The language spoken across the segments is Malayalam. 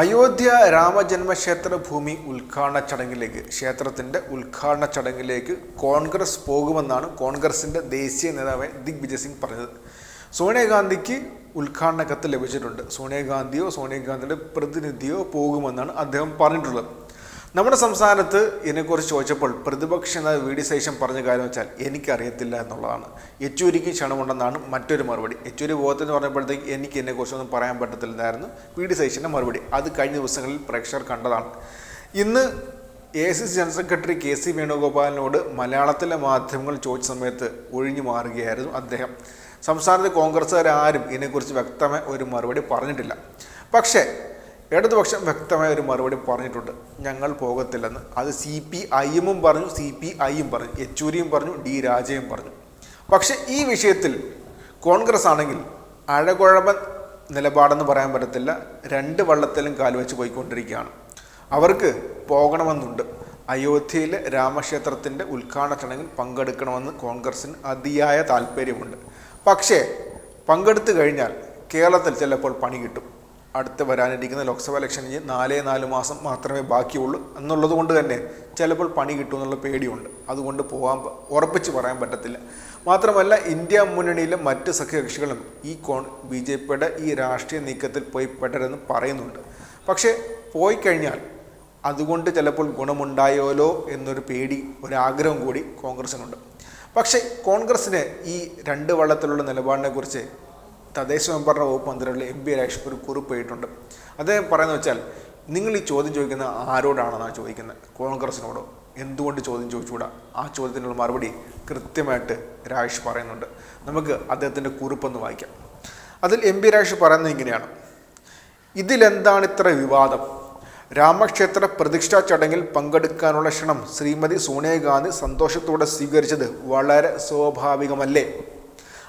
അയോധ്യ രാമജന്മക്ഷേത്ര ഭൂമി ഉദ്ഘാടന ചടങ്ങിലേക്ക് ക്ഷേത്രത്തിന്റെ ഉദ്ഘാടന ചടങ്ങിലേക്ക് കോൺഗ്രസ് പോകുമെന്നാണ് കോൺഗ്രസിന്റെ ദേശീയ നേതാവ് ദിഗ്വിജയ് സിംഗ് പറഞ്ഞത്. സോണിയാഗാന്ധിക്ക് ഉദ്ഘാടന കത്ത് ലഭിച്ചിട്ടുണ്ട്. സോണിയാഗാന്ധിയോ സോണിയാഗാന്ധിയുടെ പ്രതിനിധിയോ പോകുമെന്നാണ് അദ്ദേഹം പറഞ്ഞിട്ടുള്ളത്. നമ്മുടെ സംസ്ഥാനത്ത് ഇതിനെക്കുറിച്ച് ചോദിച്ചപ്പോൾ പ്രതിപക്ഷ നേതാവ് വി ഡി സതീശൻ പറഞ്ഞ കാര്യം വെച്ചാൽ എനിക്കറിയത്തില്ല എന്നുള്ളതാണ്. യെച്ചൂരിക്ക് ക്ഷണമുണ്ടെന്നാണ് മറ്റൊരു മറുപടി. യെച്ചൂരി പോകത്തെന്ന് പറഞ്ഞപ്പോഴത്തേക്ക് എനിക്ക് ഇതിനെക്കുറിച്ചൊന്നും പറയാൻ പറ്റത്തില്ലെന്നായിരുന്നു വി ഡി മറുപടി. അത് കഴിഞ്ഞ ദിവസങ്ങളിൽ പ്രേക്ഷകർ കണ്ടതാണ്. ഇന്ന് A C C general secretary K C വേണുഗോപാലിനോട് മലയാളത്തിലെ മാധ്യമങ്ങൾ ചോദിച്ച സമയത്ത് ഒഴിഞ്ഞു മാറുകയായിരുന്നു അദ്ദേഹം. സംസ്ഥാനത്തെ കോൺഗ്രസ്സുകാരും ഇതിനെക്കുറിച്ച് വ്യക്തമായ ഒരു മറുപടി പറഞ്ഞിട്ടില്ല. പക്ഷേ ഇടതുപക്ഷം വ്യക്തമായ ഒരു മറുപടി പറഞ്ഞിട്ടുണ്ട്. ഞങ്ങൾ പോകത്തില്ലെന്ന്. അത് സി പി ഐഎമ്മും പറഞ്ഞു സി പി ഐയും പറഞ്ഞു യെച്ചൂരിയും പറഞ്ഞു ഡി രാജയും പറഞ്ഞു. പക്ഷേ ഈ വിഷയത്തിൽ കോൺഗ്രസ് ആണെങ്കിൽ അഴകുഴമ്പൻ നിലപാടെന്ന് പറയാൻ പറ്റത്തില്ല. രണ്ട് വള്ളത്തിലും കാലുവെച്ച് പോയിക്കൊണ്ടിരിക്കുകയാണ്. അവർക്ക് പോകണമെന്നുണ്ട്. അയോധ്യയിലെ രാമക്ഷേത്രത്തിന്റെ ഉദ്ഘാടന ചടങ്ങിൽ പങ്കെടുക്കണമെന്ന് കോൺഗ്രസിന് അതിയായ താല്പര്യമുണ്ട്. പക്ഷേ പങ്കെടുത്തു കഴിഞ്ഞാൽ കേരളത്തിൽ ചിലപ്പോൾ പണി കിട്ടും. അടുത്ത് വരാനിരിക്കുന്ന ലോക്സഭാ ഇലക്ഷനിൽ നാലേ നാല് മാസം മാത്രമേ ബാക്കിയുള്ളൂ എന്നുള്ളത് കൊണ്ട് തന്നെ ചിലപ്പോൾ പണി കിട്ടും എന്നുള്ള പേടിയുണ്ട്. അതുകൊണ്ട് പോകാൻ ഉറപ്പിച്ച് പറയാൻ പറ്റത്തില്ല. മാത്രമല്ല ഇന്ത്യ മുന്നണിയിലെ മറ്റ് സഖ്യകക്ഷികളും ഈ കോൺ ബി ജെ പിയുടെ ഈ രാഷ്ട്രീയ നീക്കത്തിൽ പോയി പെടരുതെന്ന് പറയുന്നുണ്ട്. പക്ഷേ പോയി കഴിഞ്ഞാൽ അതുകൊണ്ട് ചിലപ്പോൾ ഗുണമുണ്ടായോലോ എന്നൊരു പേടി ഒരാഗ്രഹം കൂടി കോൺഗ്രസിനുണ്ട്. പക്ഷേ കോൺഗ്രസ്സിന് ഈ രണ്ട് വള്ളത്തിലുള്ള നിലപാടിനെ കുറിച്ച് തദ്ദേശ സ്വയംഭരണ വകുപ്പ് മന്ത്രിയുടെ എം പി രാജേഷ് ഒരു കുറിപ്പ് ആയിട്ടുണ്ട് അദ്ദേഹം പറയുന്നത് വെച്ചാൽ നിങ്ങൾ ഈ ചോദ്യം ചോദിക്കുന്ന ആരോടാണെന്നാണ് ചോദിക്കുന്നത്? കോൺഗ്രസിനോടോ? എന്തുകൊണ്ട് ചോദ്യം ചോദിച്ചുകൂടാ? ആ ചോദ്യത്തിനുള്ള മറുപടി കൃത്യമായിട്ട് രാജേഷ് പറയുന്നുണ്ട്. നമുക്ക് അദ്ദേഹത്തിന്റെ കുറിപ്പൊന്ന് വായിക്കാം. അതിൽ എം പി രാജേഷ് പറയുന്നത് ഇങ്ങനെയാണ്. ഇതിലെന്താണ് ഇത്ര വിവാദം? രാമക്ഷേത്ര പ്രതിഷ്ഠാ ചടങ്ങിൽ പങ്കെടുക്കാനുള്ള ക്ഷണം ശ്രീമതി സോണിയാഗാന്ധി സന്തോഷത്തോടെ സ്വീകരിച്ചത് വളരെ സ്വാഭാവികമല്ലേ?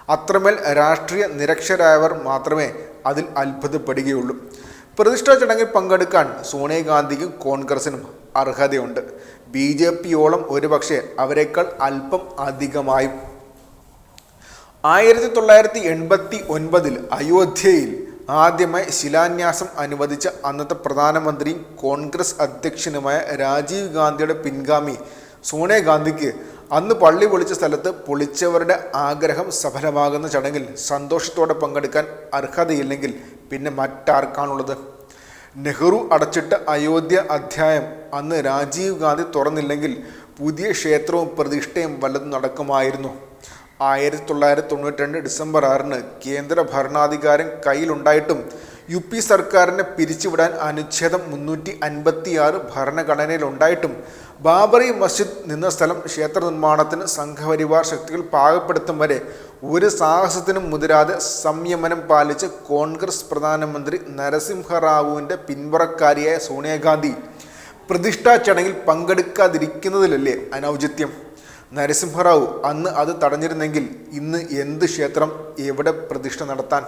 അത്രമേൽ രാഷ്ട്രീയ നിരക്ഷരായവർ മാത്രമേ അതിൽ അത്ഭുതപ്പെടുകയുള്ളൂ. പ്രതിഷ്ഠാ ചടങ്ങിൽ പങ്കെടുക്കാൻ സോണിയാഗാന്ധിക്കും കോൺഗ്രസിനും അർഹതയുണ്ട്. ബി ജെ പിയോളം ഒരുപക്ഷെ അവരെക്കാൾ അല്പം അധികമായും. ആയിരത്തി തൊള്ളായിരത്തി എൺപത്തി ഒൻപതിൽ അയോധ്യയിൽ ആദ്യമായി ശിലാന്യാസം അനുവദിച്ച അന്നത്തെ പ്രധാനമന്ത്രിയും കോൺഗ്രസ് അധ്യക്ഷനുമായ രാജീവ് ഗാന്ധിയുടെ പിൻഗാമി സോണിയാഗാന്ധിക്ക് അന്ന് പള്ളി പൊളിച്ച സ്ഥലത്ത് പൊളിച്ചവരുടെ ആഗ്രഹം സഫലമാകുന്ന ചടങ്ങിൽ സന്തോഷത്തോടെ പങ്കെടുക്കാൻ അർഹതയില്ലെങ്കിൽ പിന്നെ മറ്റാർക്കാണുള്ളത്? നെഹ്റു അടച്ചിട്ട അയോധ്യ അധ്യായം അന്ന് രാജീവ് ഗാന്ധി തുറന്നില്ലെങ്കിൽ പുതിയ ക്ഷേത്രവും പ്രതിഷ്ഠയും വല്ലതും നടക്കുമായിരുന്നു. ആയിരത്തി തൊള്ളായിരത്തി തൊണ്ണൂറ്റി രണ്ട് ഡിസംബർ ആറിന് കേന്ദ്ര ഭരണാധികാരം കയ്യിലുണ്ടായിട്ടും യു പി സർക്കാരിനെ പിരിച്ചുവിടാൻ അനുച്ഛേദം മുന്നൂറ്റി അൻപത്തി ആറ് ഭരണഘടനയിലുണ്ടായിട്ടും ബാബറി മസ്ജിദ് നിന്ന സ്ഥലം ക്ഷേത്ര നിർമ്മാണത്തിന് സംഘപരിവാർ ശക്തികൾ പാകപ്പെടുത്തും വരെ ഒരു സാഹസത്തിനും മുതിരാതെ സംയമനം പാലിച്ച് കോൺഗ്രസ് പ്രധാനമന്ത്രി നരസിംഹറാവുവിന്റെ പിൻവറക്കാരിയായ സോണിയാഗാന്ധി പ്രതിഷ്ഠാ ചടങ്ങിൽ പങ്കെടുക്കാതിരിക്കുന്നതിലല്ലേ അനൗചിത്യം? നരസിംഹറാവു അന്ന് അത് തടഞ്ഞിരുന്നെങ്കിൽ ഇന്ന് എന്ത് ക്ഷേത്രം എവിടെ പ്രതിഷ്ഠ നടത്താൻ?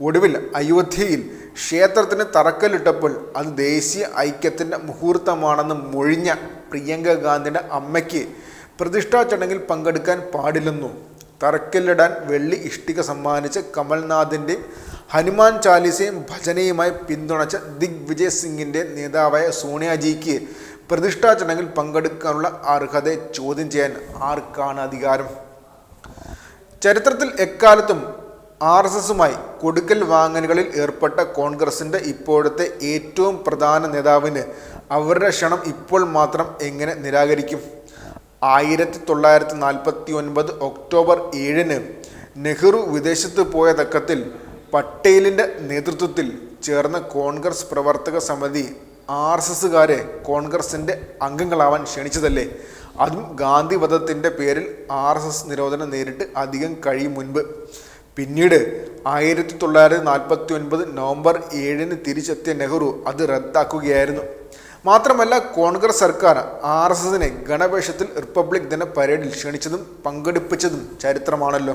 ഒടുവിൽ അയോധ്യയിൽ ക്ഷേത്രത്തിന് തറക്കല്ലിട്ടപ്പോൾ അത് ദേശീയ ഐക്യത്തിന്റെ മുഹൂർത്തമാണെന്ന് മൊഴിഞ്ഞ പ്രിയങ്ക ഗാന്ധിയുടെ അമ്മയ്ക്ക് പ്രതിഷ്ഠാ ചടങ്ങിൽ പങ്കെടുക്കാൻ പാടില്ലെന്നു. തറക്കല്ലിടാൻ വെള്ളി ഇഷ്ടിക സമ്മാനിച്ച് കമൽനാഥിന്റെ ഹനുമാൻ ചാലീസയും ഭജനയുമായി പിന്തുണച്ച ദിഗ്വിജയ് സിംഗിന്റെ നേതാവായ സോണിയാജിക്ക് പ്രതിഷ്ഠാ ചടങ്ങിൽ പങ്കെടുക്കാനുള്ള അർഹതയെ ചോദ്യം ചെയ്യാൻ ആർക്കാണ് അധികാരം? ചരിത്രത്തിൽ എക്കാലത്തും ആർ എസ് എസുമായി കൊടുക്കൽ വാങ്ങലുകളിൽ ഏർപ്പെട്ട കോൺഗ്രസിന്റെ ഇപ്പോഴത്തെ ഏറ്റവും പ്രധാന നേതാവിന് അവരുടെ ക്ഷണം ഇപ്പോൾ മാത്രം എങ്ങനെ നിരാകരിക്കും? ആയിരത്തി തൊള്ളായിരത്തി നാൽപ്പത്തി ഒൻപത് ഒക്ടോബർ ഏഴിന് നെഹ്റു വിദേശത്ത് പോയ തക്കത്തിൽ പട്ടേലിന്റെ നേതൃത്വത്തിൽ ചേർന്ന കോൺഗ്രസ് പ്രവർത്തക സമിതി ആർ എസ് എസുകാരെ കോൺഗ്രസിന്റെ അംഗങ്ങളാവാൻ ക്ഷണിച്ചതല്ലേ? അതും ഗാന്ധിവധത്തിന്റെ പേരിൽ ആർ എസ് എസ് നിരോധനം നേരിട്ട് അധികം കഴിയും മുൻപ്. പിന്നീട് ആയിരത്തി തൊള്ളായിരത്തി നാൽപ്പത്തി ഒൻപത് നവംബർ ഏഴിന് തിരിച്ചെത്തിയ നെഹ്റു അത് റദ്ദാക്കുകയായിരുന്നു. മാത്രമല്ല കോൺഗ്രസ് സർക്കാർ ആർ എസ് എസിനെ ഗണവേഷത്തിൽ റിപ്പബ്ലിക് ദിന പരേഡിൽ ക്ഷണിച്ചതും പങ്കെടുപ്പിച്ചതും ചരിത്രമാണല്ലോ.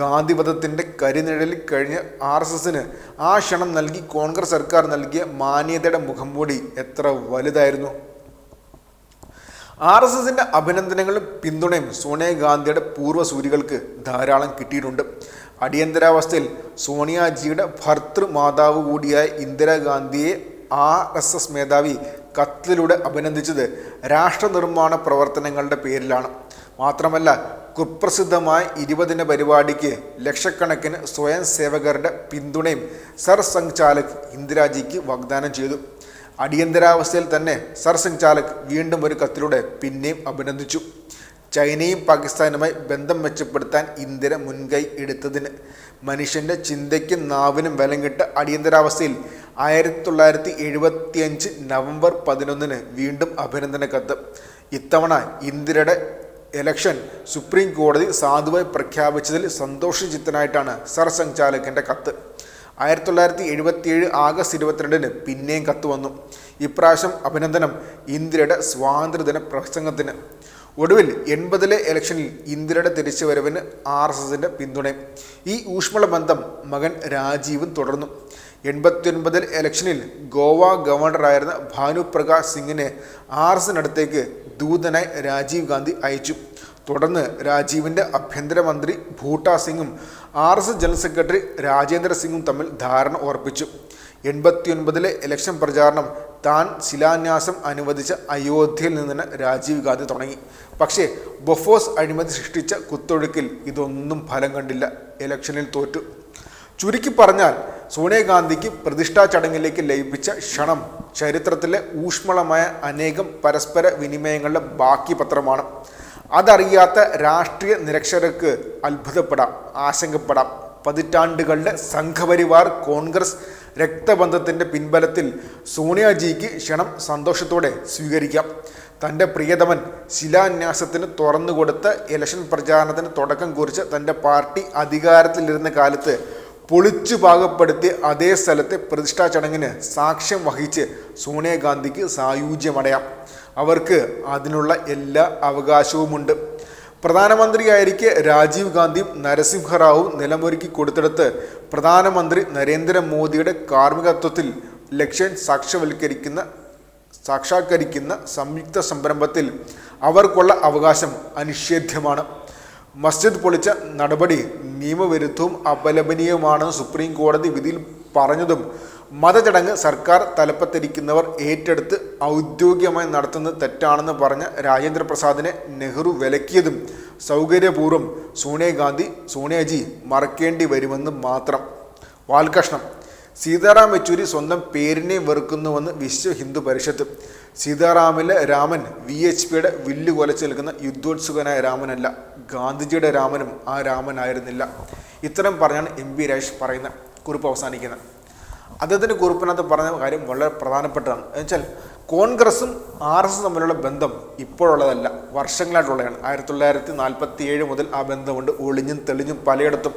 ഗാന്ധിവധത്തിന്റെ കരിനിഴലിൽ കഴിഞ്ഞ ആർ എസ് എസിന് ആ ക്ഷണം നൽകി കോൺഗ്രസ് സർക്കാർ നൽകിയ മാന്യതയുടെ മുഖംമൂടി എത്ര വലുതായിരുന്നു. ആർ എസ് എസിന്റെ അഭിനന്ദനങ്ങളും പിന്തുണയും സോണിയാഗാന്ധിയുടെ പൂർവസൂരികൾക്ക് ധാരാളം കിട്ടിയിട്ടുണ്ട്. അടിയന്തരാവസ്ഥയിൽ സോണിയാജിയുടെ ഭർത്തൃ മാതാവ് കൂടിയായ ഇന്ദിരാഗാന്ധിയെ ആർ എസ് എസ് മേധാവി കത്തിലൂടെ അഭിനന്ദിച്ചത് രാഷ്ട്രനിർമ്മാണ പ്രവർത്തനങ്ങളുടെ പേരിലാണ്. മാത്രമല്ല കുപ്രസിദ്ധമായ ഇരുപതിന പരിപാടിക്ക് ലക്ഷക്കണക്കിന് സ്വയം സേവകരുടെ പിന്തുണയും സർ സംഘ് ഇന്ദിരാജിക്ക് വാഗ്ദാനം ചെയ്തു. അടിയന്തരാവസ്ഥയിൽ തന്നെ സർസംഗ് ചാലക് വീണ്ടും ഒരു കത്തിലൂടെ പിന്നെയും അഭിനന്ദിച്ചു. ചൈനയും പാകിസ്ഥാനുമായി ബന്ധം മെച്ചപ്പെടുത്താൻ ഇന്ത്യ മുൻകൈ എടുത്തതിന് മനുഷ്യന്റെ ചിന്തയ്ക്കും നാവിനും ബലം കിട്ട അടിയന്തരാവസ്ഥയിൽ ആയിരത്തി തൊള്ളായിരത്തി എഴുപത്തിയഞ്ച് നവംബർ പതിനൊന്നിന് വീണ്ടും അഭിനന്ദന കത്ത്. ഇത്തവണ ഇന്ദിരയുടെ എലക്ഷൻ സുപ്രീം കോടതി സാധുവായി പ്രഖ്യാപിച്ചതിൽ സന്തോഷചിത്തനായിട്ടാണ് സർ ചാലക്കിന്റെ കത്ത്. ആയിരത്തി തൊള്ളായിരത്തി എഴുപത്തിയേഴ് ആഗസ്റ്റ് ഇരുപത്തിരണ്ടിന് പിന്നെയും കത്ത് വന്നു. ഇപ്രാവശ്യം അഭിനന്ദനം ഇന്ത്യയുടെ സ്വാതന്ത്ര്യദിന പ്രസംഗത്തിന്. ഒടുവിൽ എൺപതിലെ ഇലക്ഷനിൽ ഇന്ത്യയുടെ തിരിച്ചുവരവിന് ആർ എസ് എസിന്റെ പിന്തുണയും. ഈ ഊഷ്മള ബന്ധം മകൻ രാജീവും തുടർന്നു. എൺപത്തിയൊൻപതിൽ ഇലക്ഷനിൽ ഗോവ ഗവർണറായിരുന്ന ഭാനു പ്രകാശ് സിംഗിനെ ആർ എസ് എസിനടുത്തേക്ക് ദൂതനായി രാജീവ് ഗാന്ധി അയച്ചു. തുടർന്ന് രാജീവിന്റെ ആഭ്യന്തരമന്ത്രി ഭൂട്ടാ സിംഗും R S S general secretary Rajendra സിംഗും തമ്മിൽ ധാരണ ഉറപ്പിച്ചു. എൺപത്തിയൊൻപതിലെ ഇലക്ഷൻ പ്രചാരണം താൻ ശിലാന്യാസം അനുവദിച്ച അയോധ്യയിൽ നിന്ന് രാജീവ് ഗാന്ധി തുടങ്ങി. പക്ഷേ ബൊഫോസ് അഴിമതി സൃഷ്ടിച്ച കുത്തൊഴുക്കിൽ ഇതൊന്നും ഫലം കണ്ടില്ല. ഇലക്ഷനിൽ തോറ്റു. ചുരുക്കി പറഞ്ഞാൽ സോണിയാഗാന്ധിക്ക് പ്രതിഷ്ഠാ ചടങ്ങിലേക്ക് ലയിപ്പിച്ച ക്ഷണം ചരിത്രത്തിലെ ഊഷ്മളമായ അനേകം പരസ്പര വിനിമയങ്ങളുടെ ബാക്കി പത്രമാണ്. അതറിയാത്ത രാഷ്ട്രീയ നിരക്ഷരക്ക് അത്ഭുതപ്പെടാം ആശങ്കപ്പെടാം. പതിറ്റാണ്ടുകളുടെ സംഘപരിവാർ കോൺഗ്രസ് രക്തബന്ധത്തിന്റെ പിൻബലത്തിൽ സോണിയാജിക്ക് ക്ഷണം സന്തോഷത്തോടെ സ്വീകരിക്കാം. തന്റെ പ്രിയതമൻ ശിലാന്യാസത്തിന് തുറന്നുകൊടുത്ത ഇലക്ഷൻ പ്രചാരണത്തിന് തുടക്കം കുറിച്ച് തന്റെ പാർട്ടി അധികാരത്തിലിരുന്ന കാലത്ത് പൊളിച്ചു പാകപ്പെടുത്തി അതേ സ്ഥലത്തെ പ്രതിഷ്ഠാ ചടങ്ങിന് സാക്ഷ്യം വഹിച്ച് സോണിയാഗാന്ധിക്ക് സായുജ്യമടയാം. അവർക്ക് അതിനുള്ള എല്ലാ അവകാശവുമുണ്ട്. പ്രധാനമന്ത്രിയായിരിക്കെ രാജീവ് ഗാന്ധിയും നരസിംഹറാവും നിലമൊരുക്കി കൊടുത്തെടുത്ത് പ്രധാനമന്ത്രി നരേന്ദ്രമോദിയുടെ കാർമ്മികത്വത്തിൽ ലക്ഷ്യൻ സാക്ഷ്യവൽക്കരിക്കുന്ന സാക്ഷാത്കരിക്കുന്ന സംയുക്ത സംരംഭത്തിൽ അവർക്കുള്ള അവകാശം അനിഷേധ്യമാണ്. മസ്ജിദ് പൊളിച്ച നടപടി നിയമവിരുദ്ധവും അപലപനീയവുമാണെന്ന് സുപ്രീം കോടതി വിധിയിൽ പറഞ്ഞതും മതചടങ്ങ് സർക്കാർ തലപ്പത്തിരിക്കുന്നവർ ഏറ്റെടുത്ത് ഔദ്യോഗികമായി നടത്തുന്നത് തെറ്റാണെന്ന് പറഞ്ഞ രാജേന്ദ്രപ്രസാദിനെ നെഹ്റു വിലക്കിയതും സൗകര്യപൂർവം സോണിയാഗാന്ധി സോണിയാജി മറക്കേണ്ടി വരുമെന്ന് മാത്രം. വാൽകഷ്ണം സീതാറാം യെച്ചൂരി സ്വന്തം പേരിനെ വെറുക്കുന്നുവെന്ന് വിശ്വ ഹിന്ദു പരിഷത്ത്. സീതാറാമിലെ രാമൻ വി എച്ച് പിയുടെ വില്ല് കൊലച്ചു നിൽക്കുന്ന യുദ്ധോത്സുകനായ രാമനല്ല ഗാന്ധിജിയുടെ രാമനും ആ രാമനായിരുന്നില്ല. ഇത്തരം പറഞ്ഞാണ് എം പി രാജേഷ് പറയുന്ന കുറിപ്പ് അവസാനിക്കുന്നത്. അദ്ദേഹത്തിന്റെ കുറിപ്പിനകത്ത് പറഞ്ഞ കാര്യം വളരെ പ്രധാനപ്പെട്ടതാണ്. എന്നുവെച്ചാൽ കോൺഗ്രസും ആർ എസ് തമ്മിലുള്ള ബന്ധം ഇപ്പോഴുള്ളതല്ല വർഷങ്ങളായിട്ടുള്ളതാണ്. ആയിരത്തി തൊള്ളായിരത്തി നാൽപ്പത്തി ഏഴ് മുതൽ ആ ബന്ധമുണ്ട് ഒളിഞ്ഞും തെളിഞ്ഞും പലയിടത്തും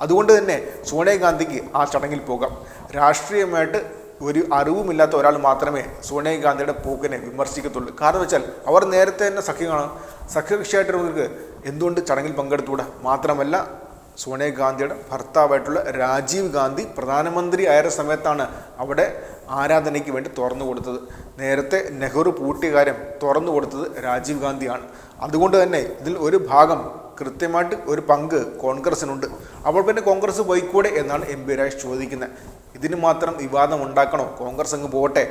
അതുകൊണ്ട് തന്നെ സോണിയാഗാന്ധിക്ക് ആ ചടങ്ങിൽ പോകാം. രാഷ്ട്രീയമായിട്ട് ഒരു അറിവുമില്ലാത്ത ഒരാൾ മാത്രമേ സോണിയാഗാന്ധിയുടെ പോക്കിനെ വിമർശിക്കത്തുള്ളൂ. കാരണം വെച്ചാൽ അവർ നേരത്തെ തന്നെ സഖ്യമാണ് സഖ്യകക്ഷിയായിട്ടുള്ളവർക്ക് എന്തുകൊണ്ട് ചടങ്ങിൽ പങ്കെടുത്തുകൂടാ? മാത്രമല്ല സോണിയാഗാന്ധിയുടെ ഭർത്താവായിട്ടുള്ള രാജീവ് ഗാന്ധി പ്രധാനമന്ത്രി ആയ സമയത്താണ് അവിടെ ആരാധനയ്ക്ക് വേണ്ടി തുറന്നു കൊടുത്തത്. നേരത്തെ നെഹ്റു പൂട്ടിയ കാര്യം തുറന്നു കൊടുത്തത് രാജീവ് ഗാന്ധിയാണ്. അതുകൊണ്ട് തന്നെ ഇതിൽ ഒരു ഭാഗം കൃത്യമായിട്ട് ഒരു പങ്ക് കോൺഗ്രസിനുണ്ട്. അപ്പോൾ പിന്നെ കോൺഗ്രസ് പോയിക്കൂടെ എന്നാണ് എം പി രാജ് ചോദിക്കുന്നത്. ഇതിന് മാത്രം വിവാദം ഉണ്ടാക്കണോ? കോൺഗ്രസ് അങ്ങ് പോട്ടെ.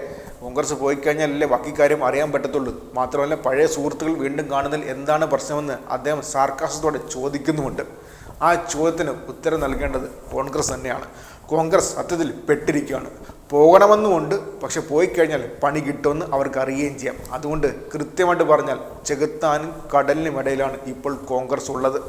കോൺഗ്രസ് പോയി കഴിഞ്ഞാലല്ലേ ബാക്കി കാര്യം അറിയാൻ പറ്റത്തുള്ളൂ. മാത്രമല്ല പഴയ സുഹൃത്തുക്കൾ വീണ്ടും കാണുന്നതിൽ എന്താണ് പ്രശ്നമെന്ന് അദ്ദേഹം സാർക്കാസത്തോടെ ചോദിക്കുന്നുമുണ്ട്. ആ ചോദ്യത്തിന് ഉത്തരം നൽകേണ്ടത് കോൺഗ്രസ് തന്നെയാണ്. കോൺഗ്രസ് സത്യത്തിൽ പെട്ടിരിക്കുകയാണ്. പോകണമെന്നുമുണ്ട് പക്ഷെ പോയി കഴിഞ്ഞാൽ പണി കിട്ടുമെന്ന് അവർക്ക് അറിയുകയും ചെയ്യാം. അതുകൊണ്ട് കൃത്യമായിട്ട് പറഞ്ഞാൽ ചെകുത്താനും കടലിനും ഇടയിലാണ് ഇപ്പോൾ കോൺഗ്രസ് ഉള്ളത്.